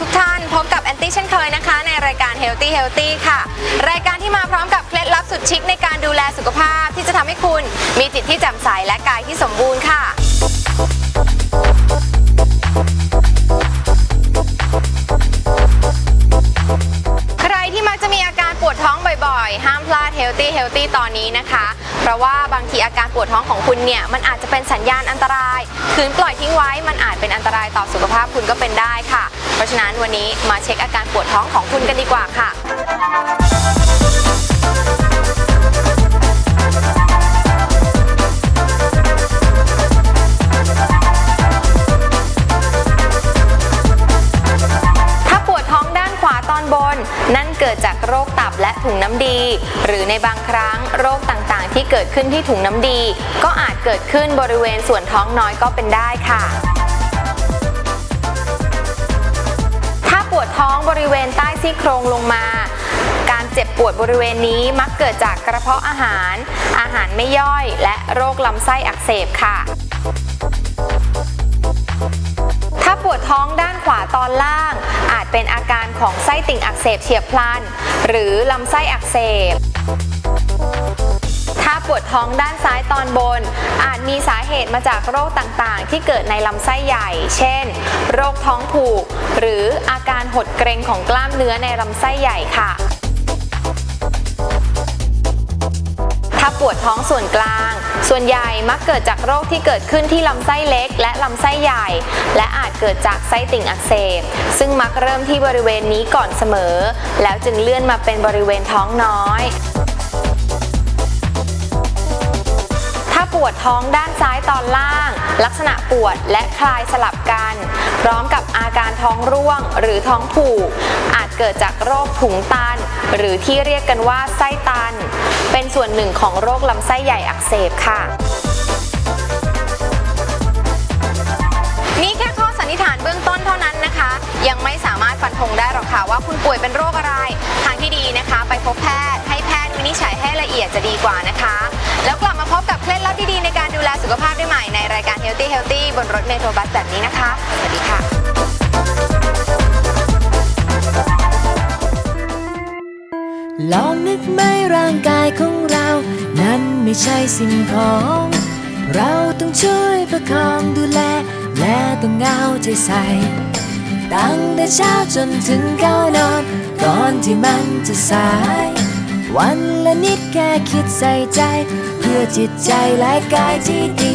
ทุกท่านพบกับแอนตี้เช่นเคยนะคะ ในรายการ Healthy Healthy ค่ะ รายการที่มาพร้อมกับเคล็ดลับสุดชิคในการดูแลสุขภาพที่จะทำให้คุณมีจิตที่แจ่มใสและกายที่สมบูรณ์ค่ะใครที่มักจะมีอาการปวดท้องบ่อยๆ ห้ามพลาด Healthy Healthy ตอนนี้นะคะ เพราะว่าบางทีอาการปวดท้องของคุณเนี่ย มันอาจจะเป็นสัญญาณอันตราย คืนปล่อยทิ้งไว้ มันอาจเป็นอันตรายต่อสุขภาพคุณก็เป็นได้ค่ะ ราะฉะนั้นวันนี้มาเช็คอาการปวดท้องของคุณกันดีกว่าค่ะถ้าปวดท้องด้านขวาตอนบนนั่นเกิดจากโรคตับและถุงน้ำดี หรือในบางครั้งโรคต่างๆ ที่เกิดขึ้นที่ถุงน้ำดี ก็อาจเกิดขึ้นบริเวณส่วนท้องน้อยก็เป็นได้ค่ะ วดท้องบริเวณใต้ซี่โครงลงมา การเจ็บปวดบริเวณนี้มักเกิดจากกระเพาะอาหาร อาหารไม่ย่อย และโรคลำไส้อักเสบค่ะ ถ้าปวดท้องด้านขวาตอนล่าง อาจเป็นอาการของไส้ติ่งอักเสบเฉียบพลัน หรือลำไส้อักเสบ วดท้องด้านซ้ายตอนบน อาจมีสาเหตุมาจากโรคต่างๆ ที่เกิดในลำไส้ใหญ่ เช่น โรคท้องผูก หรืออาการหดเกร็งของกล้ามเนื้อในลำไส้ใหญ่ค่ะ ถ้าปวดท้องส่วนกลาง ส่วนใหญ่มักเกิดจากโรคที่เกิดขึ้นที่ลำไส้เล็ก และลำไส้ใหญ่ และอาจเกิดจากไส้ติ่งอักเสบ ซึ่งมักเริ่มที่บริเวณนี้ก่อนเสมอ แล้วจึงเลื่อนมาเป็นบริเวณท้องน้อย วดท้องด้านซ้ายตอนล่าง ลักษณะปวดและคลายสลับกัน พร้อมกับอาการท้องร่วงหรือท้องผูก อาจเกิดจากโรคถุงตัน หรือที่เรียกกันว่าไส้ตัน เป็นส่วนหนึ่งของโรคลำไส้ใหญ่อักเสบค่ะนี่แค่ข้อสันนิษฐานเบื้องต้นเท่านั้นนะคะ ยังไม่สามารถฟันธงได้หรอกค่ะว่าคุณป่วยเป็นโรคอะไร ทางที่ดีนะคะ ไปพบแพทย์ให้แพทย์วินิจฉัยให้ละเอียดจะดีกว่านะคะ บนรถเมโทรบัสแบบนี้นะคะ สวัสดีค่ะลองนึกไหมร่างกายของเรา นั้นไม่ใช่สิ่งของ เราต้องช่วยประคองดูแล และต้องเอาใจใส่ ตั้งแต่เช้าจนถึงก้าวนอน ก่อนที่มันจะสาย วันละนิดแค่คิดใส่ใจ เพื่อจิตใจและกายที่ดี